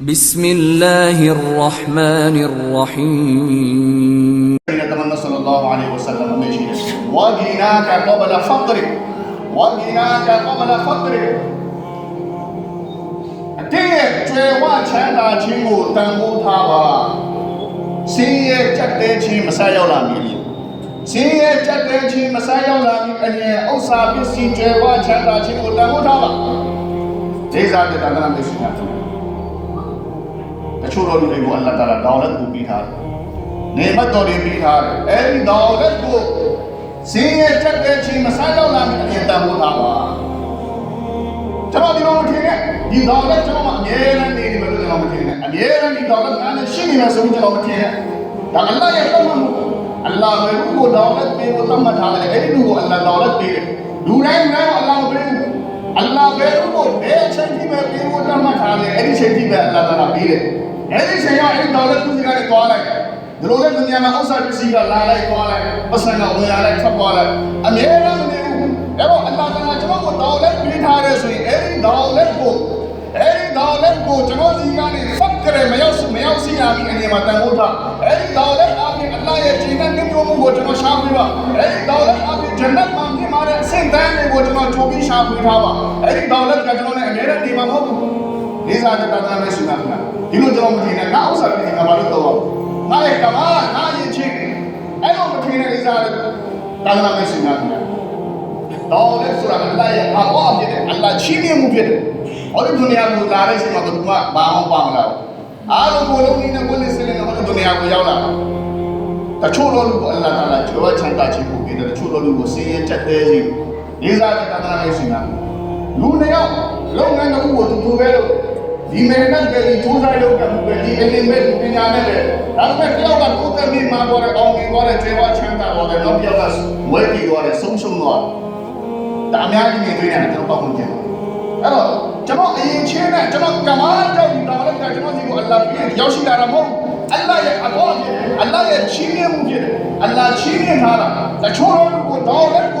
بسم الله الرحمن الرحيم يتمنى صلى الله عليه وسلم ماشي وجناك قبل فقرك وجناك قبل فقرك အတင်းရဲ့ကျွဲဝချမ်းသာခြင်းကိုတန်ဖိုးထားပါဆင်းရဲချက်တဲခြင်းမဆက်ရောက်လာမည်ဆင်းရဲချက်တဲခြင်းမဆက်ရောက်လာမည်အရင်ဥစ္စာပစ္စည်းကျွဲဝချမ်းသာခြင်းကိုတန်ဖိုးထားပါဂျေဇာတဲ့တန်ခါမရှိတာတ ချို့တော်လူတွေကိုအလ္လာဟ်တာလာဒေါလက်ကိုပြီးထားတယ်နေမတ်တော်တွေပြီးထားတယ်အဲဒီဒေါလက်ကိုဆင်းရဲချက်တဲခြင်းမဆက်ရောက်လာမည်အရင်တန်ဖိုးထားပါကျွန်တော်ဒီလိုမထင်နဲ့ဒီဒေါ်လက်ကျွန်တော်အမြဲတမ်းနေနေမယ်လို့ကျွန်တော်မထင်နဲ့အမြဲတမ်းဒီဒေါ်လက်နားနဲ့ရှိနေမယ်ဆိုရင်ကျွန်တော်မထင်နဲ့ဒါအလ္လာဟ်ရဲ့တမန်မှုအလ္လာဟ်ပဲကိုဒေါ်လက်ပေးဖို့တမန်ထားတယ်အဲ့ဒီလူကိုအလ္လာဟ်ဒေါ်လက်ပေးတယ်လူတိုင်းလည်းအလ္လာဟ်မပေးဘူး အလ္လာဟ်ပဲကိုဘယ်ချိန်ကြီးပဲပေးဖို့တမန်ထားတယ်အဲ့ဒီချိန်ကြီးပဲအလ္လာဟ်ကပေးတယ်အဲ့ဒီချိန်ကအဲ့ဒီဒေါ်လက်သူစီကနေတွားလိုက်ဒီလိုလည်းဒုညမှာဥစ္စာပစ္စည်းကလာလိုက်တွားလိုက်ပတ်စံကဝင်လာလိုက်ထွက်သွားလိုက်အမြဲတမ်းမနေဘူးအဲ့တော့အလ္လာဟ်ကကျွန်တော်ကိုဒေါ်လက်ပေးထားတယ်ဆိုရင်အဲ့ဒီဒေါ်လက်ကိုအဲ့ဒီဒေါ်လက်ကိုကျွန်တော်စီကနေဖတ်ကြရမရောက်မရောက်စီရပြီးအနေမှာတန်ဖို့ထားအဲ့ဒီဒေါ်လက်အပြင်အလ္လာဟ်ရဲ့ဂျင်းနဲ့မျိုးမှုကိုကျွန်တော်ရှားပေးပါအဲ့ဒီဒေါ်လက်အပြင်ဂျန်နတ်မှာမြင်မာ တဲ့အဆင့်တန်းတွေကိုကျွန်တော်ချုပ်ပြီးရှားပေးထားပါအဲ့ဒီဒေါ်လက်ကကျွန်တော်နဲ့အမြဲတမ်းနေမှာမဟုတ်ဘူးလေးစားတဲ့တာတာနဲ့ရှိတာကဒီလိုကျွန်တော်မထင်နဲ့ငါဥစ္စာပြင်ကဘာလို့တော့ငါရဲ့ကမာငါရဲ့ချင်းအဲ့လိုမထင်နဲ့လေးစားတဲ့တာတာနဲ့ရှိတာကတော့လက်ဆိုတာအလ္လာဟ်ရဲ့အဘောဖြစ်တယ်အလ္လာဟ်ချီးမြှင့်မှုဖြစ်တယ်ဟောဒီဒုနီယာကိုလာတဲ့ချိန်မှာဘယ်သူမှဘာမှပါမလာဘူးအားလုံးကိုလုံးနေတဲ့ကိုယ်လေးစနေတော့ဟောဒီဒုနီယာကိုရောက်လာတချို့လောလူကိုအလ္လာဟ်တာလာကျွတ်ချမ်းသာခြင်းကိုပေးတယ်တချို့လောလူကိုစင်းရဲချက်သေးခြင်း လေးစားတဲ့တာတာနဲ့ရှိတာလူနှစ်ယောက်လုပ်ငန်းတစ်ခုကိုသူသူပဲလို့ဒီမေနတ်ကလေးစူးစမ်းလုပ်ကမှုပဲဒီအနေမဲ့ပညာနဲ့လေဒါပေမဲ့တယောက်ကကိုယ်ကမိမှာပေါ်တဲ့အောင်မြင်သွားတဲ့ခြေဝါချမ်းသာပေါ်တဲ့နောက်တစ်ယောက်ကဝဲပြီးသွားတဲ့ဆုံးရှုံးသွားတယ်ဒါအများကြီးမြင်တွေ့ရတယ်ကျွန်တော်ပတ်ဝန်းကျင်အဲ့တော့ကျွန်တော်အရင်ချင်းနဲ့ကျွန်တော်ကမားကြောင့်ဒီတော်လည်းကျွန်တော်စီကိုအလ္လာဟ်ပြည့်ရောက်ရှိလာတာမဟုတ်အလ္လာဟ်ရဲ့အဘောဖြစ်အလ္လာဟ်ရဲ့ချီးမြှင့်မှုဖြစ်အလ္လာဟ်ချီးမြှင့်ထားတာတချို့တော်ကိုတော်လည်းကို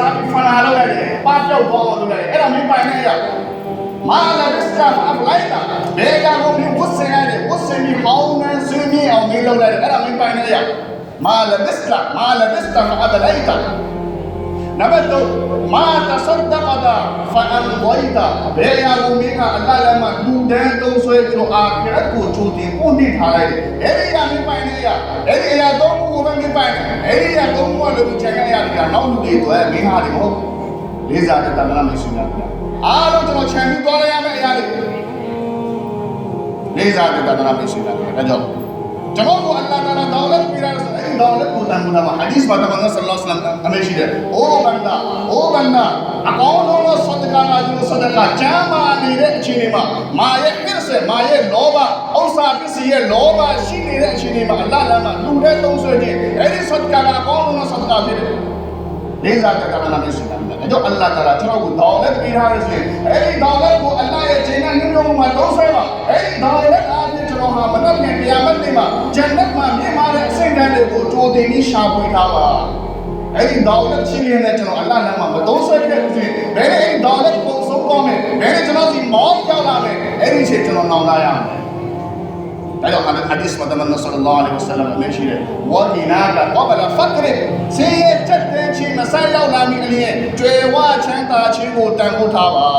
စားလိုက်ရစားပြီးဖနာလုပ်လိုက်တယ်ပါပြောက်သွားအောင်လုပ်လိုက်တယ်အဲ့ဒါမင်းပိုင်တဲ့အရာမာလာဘစ္စတာအပလိုက်တာဘေကကိုမြဝတ်ဆင်ရတယ်ဝတ်ဆင်ပြီးဟောင်းနှန်းဆွေးမြေအောင်မင်းလုပ်လိုက်တယ်အဲ့ဒါမင်းပိုင်နေရမာလာဘစ္စတာမာလာဘစ္စတာအပလိုက်တာ နံပါတ်3မာတဆဒကတာဖအန်ဝိတာဘေယာကိုမင်းကအလ္လာဟ်လည်းမလူတန်းသုံးဆွဲပြီးတော့အာခရတ်ကိုချိုးတင်ပို့နေထားလိုက်တယ်အဲ့ဒီကမင်းပိုင်နေရအဲ့ဒီအရာသုံးခုကိုပဲမင်းပိုင်တယ်အဲ့ဒီအရာသုံးခုကလည်းချန်ခဲ့ရတယ်ကနောက်လူတွေတော့မင်းဟာတယ်မဟုတ်လေးစားတဲ့တမန်တော်မရှိဘူးအားလုံးကျွန်တော်ခြံပြီးသွားရမယ့်အရာတွေလေးစားတဲ့တမန်တော်မရှိဘူးဒါကြောင့်ကျွန်တော်ကိုအလ္လာဟ်တာလာဒေါလက်ပြရတယ်ဆိုအဲဒီဒေါလက်ကိုတန်ဖိုးတာမှာဟာဒီစ်မှာတမန်တော်ဆလ္လာလ္လဟ်အလိုင်းဝါဆလမ်အမေရှိတယ်။အိုးဘန္တာအိုးဘန္တာအကောင်း ဆုံးသောဆဒကာကဒီဆဒကာကျမ်းမာနေတဲ့အချိန်တွေမှာမာရဲ့ဟစ်ဆယ်မာရဲ့လောဘဥစ္စာပစ္စည်းရဲ့လောဘရှိနေတဲ့အချိန်တွေမှာအလ္လာဟ်လမ်းမှာလူတဲ့သုံးဆွဲခြင်းအဲဒီဆဒကာကအကောင်းဆုံးသောဆဒကာဖြစ်တယ်။လေးစားတဲ့တမန်တော်မရှိဘူး။ဒါကြောင့်အလ္လာဟ် န်တရားမတ်နေမှာဂျန်နတ်မှာမြင်မာတဲ့အစိမ့်တန်းတွေကိုကြိုတင်ပြီးရှာဖွေထားပါအဲ့ဒီဒေါလက်ချင်းရင်းနဲ့ကျွန်တော်အလ္လာဟ်နာမှာမသုံးဆွဲခဲ့ဘူးဆိုရင်ဘယ်နဲ့အဲ့ဒီဒေါလက်ပုံဆုံးသွားမယ်ဘယ်နဲ့ကျွန်တော်ဒီမောင်းရောက်လာမယ်အဲ့ဒီချိန်ကျွန်တော်နောင်လာရမယ်ဒါကြောင့်ဟာဒီစ်မှာတမန်တော်ဆလ္လာလဟ်အလိုင်းဝါဆလမ်အမရှိတယ်ဝါဒီနာကကဘလဖတ်ရစေရချက်တဲ့ချင်းမဆိုင်ရောက်လာမီအလျင်ကျွယ်ဝချမ်းသာခြင်းကိုတန်ဖိုးထားပါ